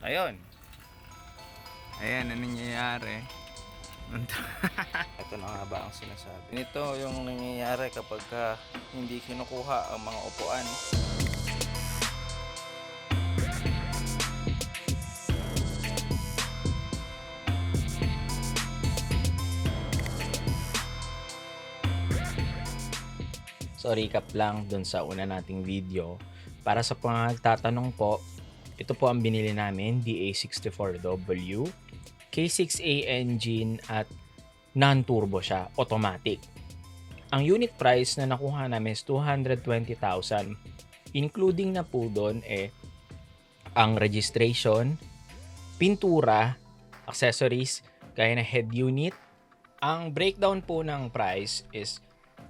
Ayun. Ayan, ano nangyayari? Ito na nga ba ang sinasabi? Ito yung nangyayari kapag ka hindi kinukuha ang mga upuan. So recap lang dun sa una nating video. Para sa mga nagtatanong po, ito po ang binili namin, DA64W, K6A engine at non-turbo siya, automatic. Ang unit price na nakuha namin is 220,000. Including na po doon eh ang registration, pintura, accessories, gaya na head unit. Ang breakdown po ng price is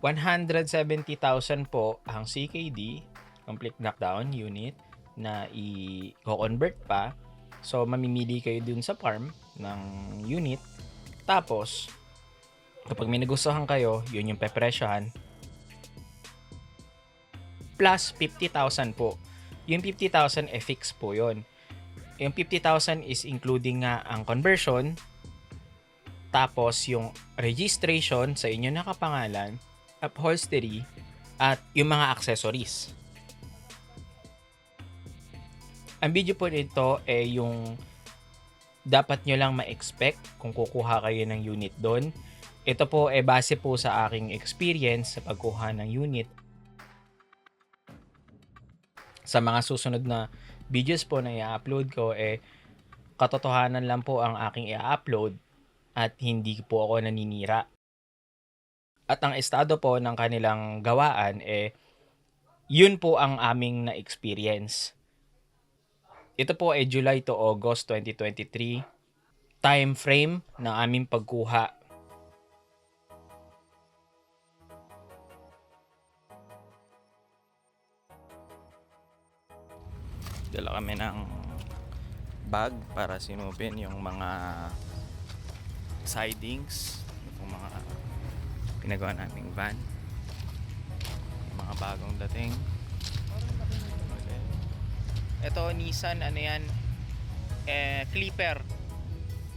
170,000 po ang CKD, complete knockdown unit, na i-convert pa. So, mamimili kayo dun sa farm ng unit. Tapos, kapag may nagustuhan kayo, yun yung pepresyohan. Plus 50,000 po. Yung 50,000 e fix po yun. Yung 50,000 is including nga ang conversion, tapos yung registration sa inyo nakapangalan, upholstery, at yung mga accessories. Ang video po nito ay yung dapat nyo lang ma-expect kung kukuha kayo ng unit doon. Ito po ay base po sa aking experience sa pagkuha ng unit. Sa mga susunod na videos po na i-upload ko, eh, katotohanan lang po ang aking i-upload at hindi po ako naninira. At ang estado po ng kanilang gawaan, eh, yun po ang aming na-experience. Ito po ay July to August 2023. Time frame ng aming pagkuha. Dala kami ng bag para sinupin yung mga sidings, yung mga pinagawa naming van. Yung mga bagong dating. Ito Nissan ano yan? Eh Clipper.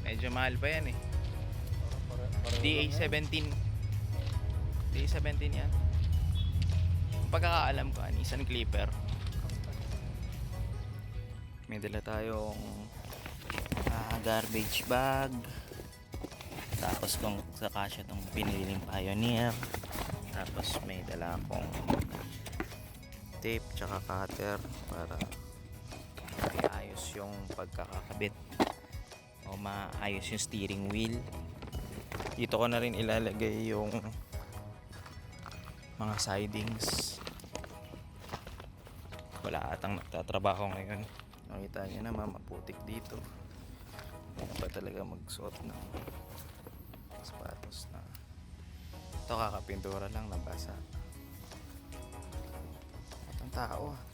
Medyo mahal pa yan eh. DA17. DA17 yan. Pagkakaalam ko, ah, Nissan Clipper. May dala tayong ah, garbage bag. Tapos kung sa kasya itong piniling Pioneer. Tapos may dala akong tape tsaka cutter para maayos yung pagkakakabit o maayos yung steering wheel. Dito ko na rin ilalagay yung mga sidings. Wala atang nagtatrabaho ngayon. Nakita niyo naman maputik dito. Hindi pa talaga magsuot ng sapatos na ito kakapintura lang nabasa. At ang tao ah.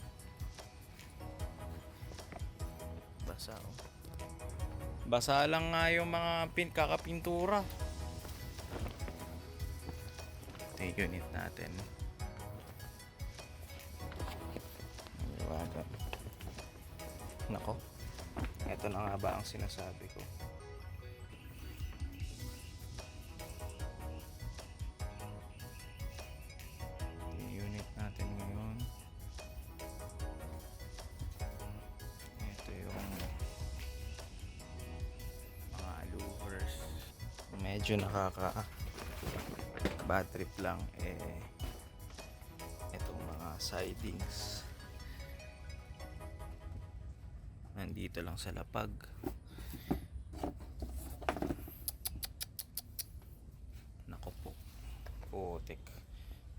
Basa oh. Basa lang nga yung mga pin kakapintura. Ito yung unit natin. Nako. Ito na nga ba ang sinasabi ko? Medyo nakaka bad trip lang eh itong mga sidings. Nandito lang sa lapag. Nako po. Putik.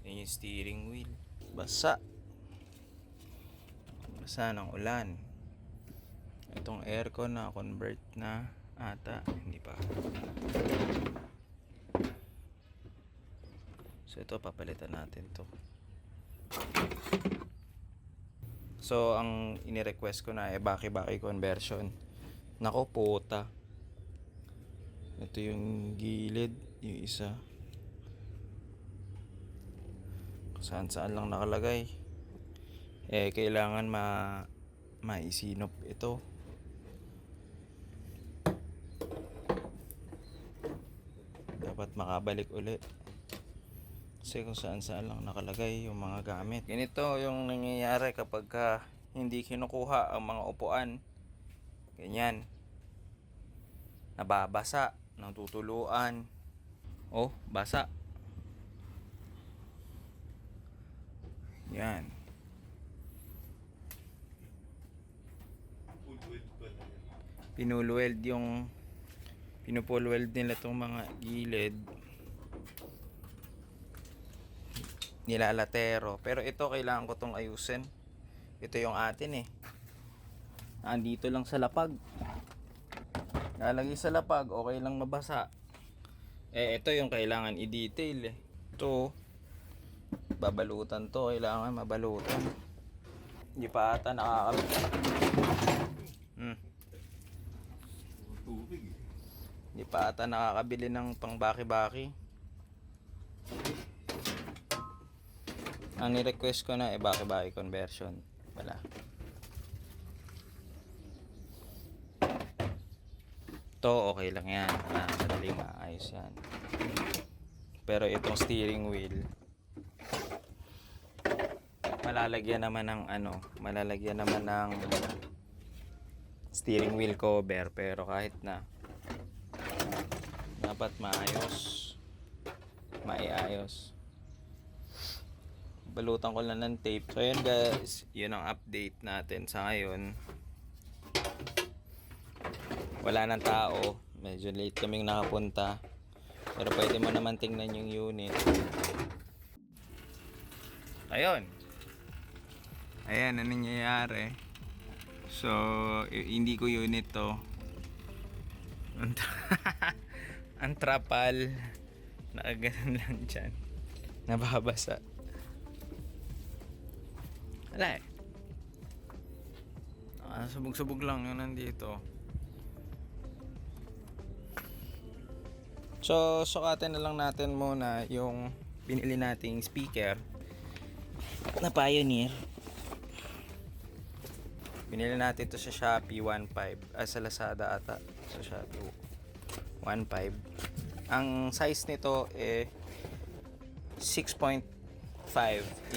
Yan yung steering wheel. Basa. Basa ng ulan. Itong aircon na convert na ata hindi pa so ito papalitan natin to So, ang inirequest ko na ay baki-baki conversion. Nako, puta. Ito yung gilid, yung isa. Saan saan lang nakalagay. Eh, kailangan ma maisinop ito. dapat makabalik ulit. Kasi kung saan saan lang nakalagay yung mga gamit. Ganito yung nangyayari kapag ka hindi kinukuha ang mga upuan. Ganyan. Nababasa, natutuluan. Oh, basa. Yan. Pinulweld yung pinupulweld nila tong mga gilid. Nilalatero. Pero ito kailangan ko tong ayusin. Ito yung atin eh. Andito lang sa lapag. Lalagay sa lapag okay lang mabasa. Eh ito yung kailangan i-detail eh. Ito babalutan to. Kailangan mabalutan. Hindi pa ata nakakabit. Hmm. Hindi pa ata nakakabili ng pang baki-baki ang ni-request ko na eh baki-baki conversion. Wala. To okay lang yan. Ah, madali maayos yan. Pero itong steering wheel malalagyan naman ng ano malalagyan naman ng steering wheel cover pero kahit na dapat maayos. Maiayos. Balutan ko lang ng tape. So yun guys. Yun ang update natin sa ngayon. Wala ng tao. Medyo late kaming nakapunta. Pero pwede mo naman tingnan yung unit. Ayun. Ayan ano nangyayari? So hindi ko unit to ang, tra- ang trapal nakaganon lang dyan. Nababasa. Wala eh. Ah, subog-subog lang yun nandito. So, sukatin na lang natin muna yung binili nating speaker na Pioneer. Binili natin ito sa Shopee 1.5 ah, sa Lazada ata sa Shopee 1.5 ang size nito eh 6.5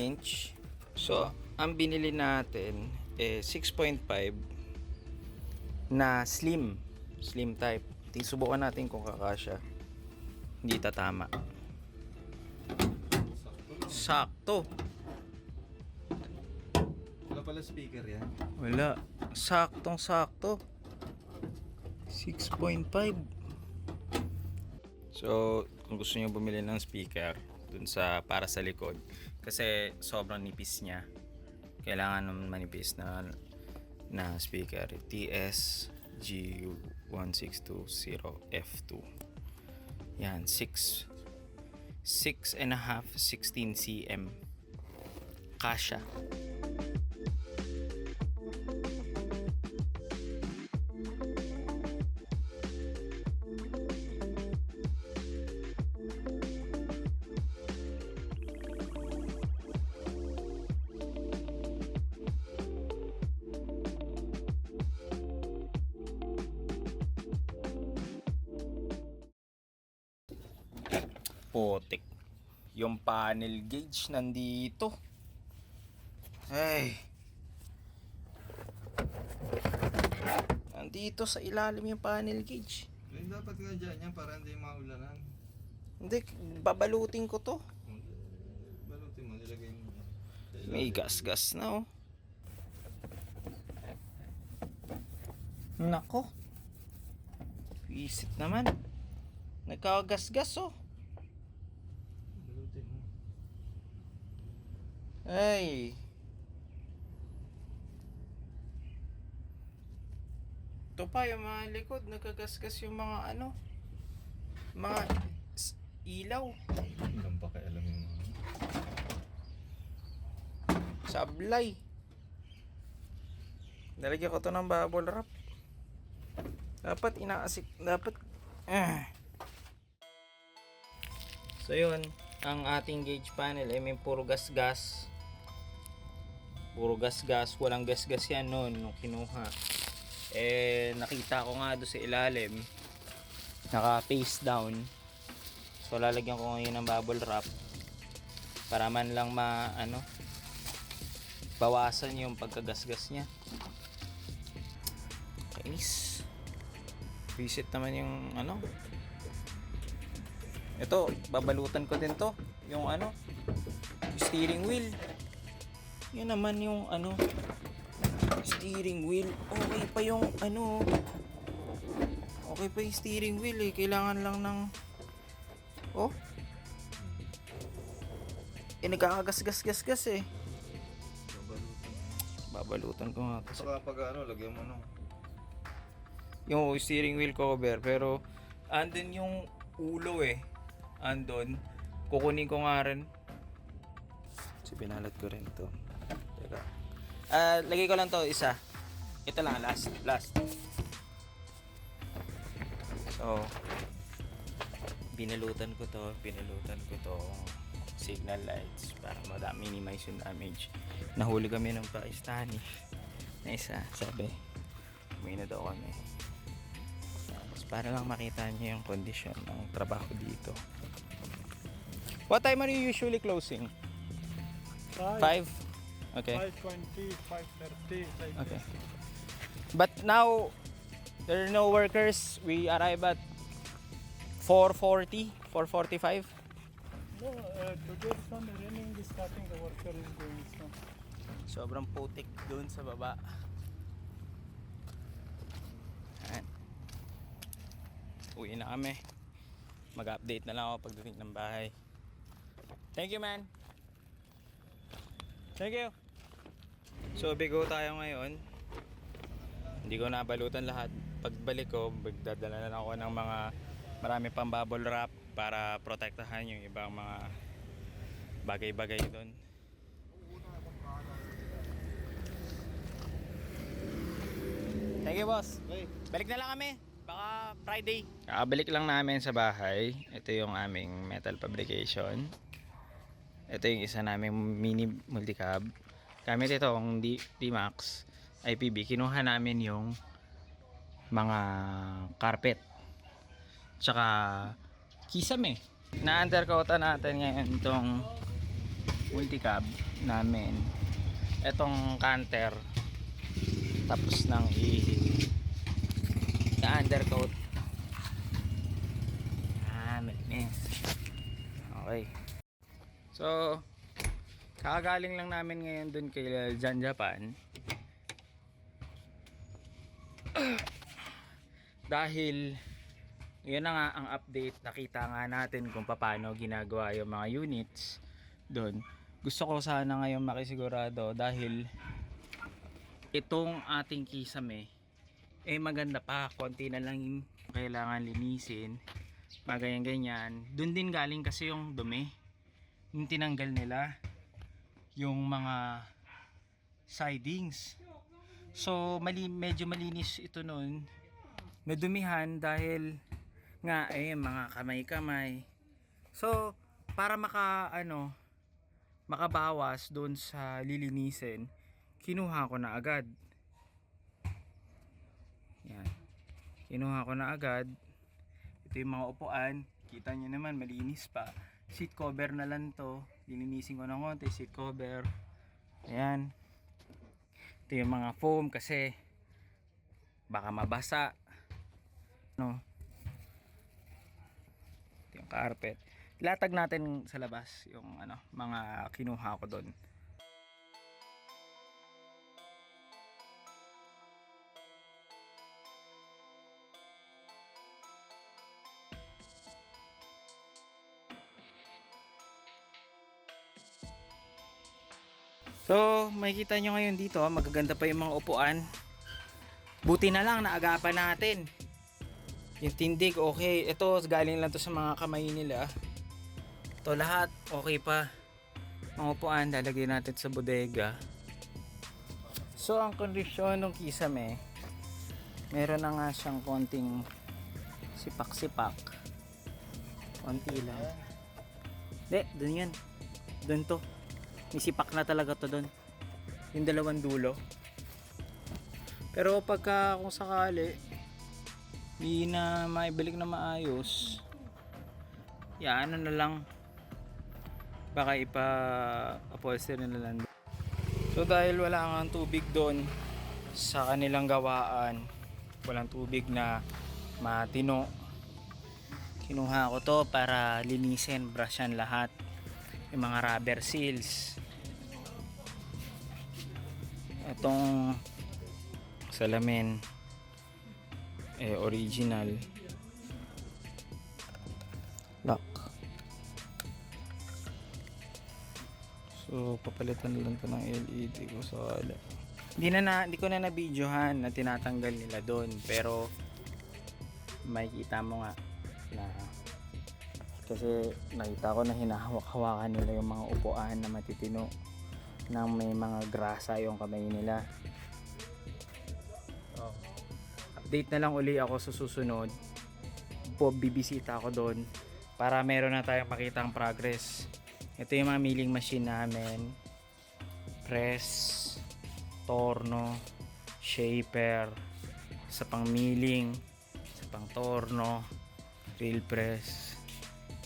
inch so ang binili natin eh 6.5 na slim slim type subukan natin kung kakasya hindi tatama sakto Wala pala speaker yan. Wala. Saktong sakto. 6.5. So, kung gusto niyo bumili ng speaker dun sa para sa likod kasi sobrang nipis niya. Kailangan ng manipis na na speaker TS G1620F2. Yan, 6 6 and a half 16 cm. Kasha. Putik. Yung panel gauge nandito. Ay. Nandito sa ilalim yung panel gauge. Ay, dapat nga dyan yan para hindi maulanan. Hindi, babalutin ko to. Balutin mo, nilagay mo dyan. May gas-gas na oh. Nako. Visit naman. Nagkakagas-gas oh. Balutin mo. Ay. Ito pa yung mga likod, nagkagasgas yung mga ano, mga ilaw, Ilang pa kaya alam yung mga... sablay. Nalagyan ko to ng bubble wrap. Dapat inaasik, dapat, ah. So yun, ang ating gauge panel ay may puro gas-gas. Puro gas-gas, walang gas-gas yan noon nung kinuha. Eh, nakita ko nga doon sa ilalim, naka face down. So lalagyan ko ngayon ng bubble wrap para man lang ma ano bawasan yung pagkagasgas niya. Kainis. Visit naman yung ano. Ito, babalutan ko din to. Yung ano, steering wheel. Yan naman yung ano, steering wheel. Okay pa yung ano. Okay pa yung steering wheel eh. Kailangan lang ng Oh. Eh nagkakagas-gas-gas-gas eh. Babalutan ko nga. Saka pag ano, lagyan mo nung Yung steering wheel cover pero andun yung ulo eh. Andun. Kukunin ko nga rin. Si pinalat ko rin to. Teka. Ah, lagay ko lang to isa. Ito lang last, last. So, binalutan ko to, binalutan ko to signal lights para ma-minimize yung damage. Nahuli kami ng Pakistani na isa, sabi, umuwi na daw kami. Tapos para lang makita niyo yung condition ng trabaho dito. What time are you usually closing? Five, 5? Okay. 520, 530, like Okay. this. But now, there are no workers. We arrive at 440, 445. No, uh, today only raining, is starting, the worker is going so. Sobrang putik doon sa baba. Ayan. Uwi na kami. Mag-update na lang ako pagdating ng bahay. Thank you, man. Thank you. So, bigo tayo ngayon. Hindi ko nabalutan lahat. Pagbalik ko, magdadala na ako ng mga marami pang bubble wrap para protektahan yung ibang mga bagay-bagay doon. Thank you, boss. Okay. Balik na lang kami. Baka Friday. Kakabalik lang namin sa bahay. Ito yung aming metal fabrication. Ito yung isa naming mini multicab. Gamit itong D- D-Max IPB. Kinuha namin yung mga carpet. Tsaka kisame. Na-undercoatan natin ngayon itong multicab namin. Itong canter tapos nang i na undercoat ah okay so kakagaling lang namin ngayon dun kay Jan Japan. Dahil yun na nga ang update. Nakita nga natin kung paano ginagawa yung mga units doon gusto ko sana ngayon makisigurado dahil itong ating kisame eh maganda pa. Konti na lang kailangan linisin. Magayan ganyan dun din galing kasi yung dumi. Yung tinanggal nila yung mga sidings. So mali, medyo malinis ito nun. Nadumihan dahil nga eh mga kamay-kamay. So para maka ano makabawas doon sa lilinisin kinuha ko na agad. Yan. Kinuha ko na agad. Ito yung mga upuan. Kita nyo naman malinis pa. Seat cover na lang to lininisin ko ng konti seat cover. Ayan. Ito yung mga foam kasi baka mabasa. No? Ito yung carpet. Latag natin sa labas yung ano mga kinuha ko doon So, makikita nyo ngayon dito, ah, magaganda pa yung mga upuan. Buti na lang, naagapan natin. Yung tindig, okay. Ito, galing lang to sa mga kamay nila. Ito lahat, okay pa. Mga upuan, lalagay natin sa bodega. So, ang kondisyon ng kisame, meron na nga siyang konting sipak-sipak. Konti lang. Hindi, dun yan. Dun to. May sipak na talaga to doon. Yung dalawang dulo. Pero pagka kung sakali, hindi na maibalik na maayos, ya ano na lang baka ipa upholster na lang so dahil wala nga tubig doon sa kanilang gawaan walang tubig na matino kinuha ko to para linisin brushan lahat yung mga rubber seals itong salamin eh original. Lock. So papalitan lang to ng LED ko sa wala hindi na, na hindi ko na na-videohan na tinatanggal nila doon pero makikita mo nga na kasi nakita ko na hinahawak-hawakan nila yung mga upuan na matitino na may mga grasa yung kamay nila. So, update na lang uli ako sa susunod. Po bibisita ako doon para meron na tayong makitang progress. Ito yung mga milling machine namin. Press torno shaper sa pang milling sa pang torno drill press.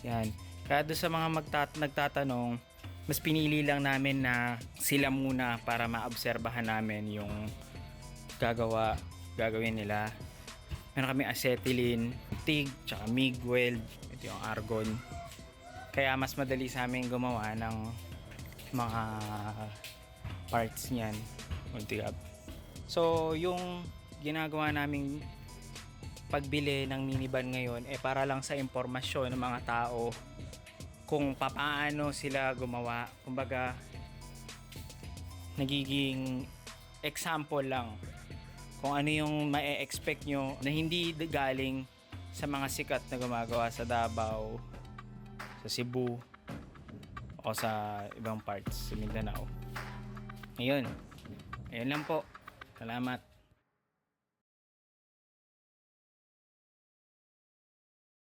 Yan. Kaya sa mga magtat- nagtatanong mas pinili lang namin na sila muna para maobserbahan namin yung gagawa gagawin nila. Meron kami acetylene TIG tsaka MIG weld ito yung argon. Kaya mas madali sa amin gumawa ng mga parts niyan. Unti up. so yung ginagawa naming pagbili ng minivan ngayon eh para lang sa impormasyon ng mga tao kung papaano sila gumawa. Kumbaga nagiging example lang kung ano yung ma-expect nyo na hindi galing sa mga sikat na gumagawa sa Davao sa Cebu o sa ibang parts sa Mindanao. Ngayon ayun lang po. Salamat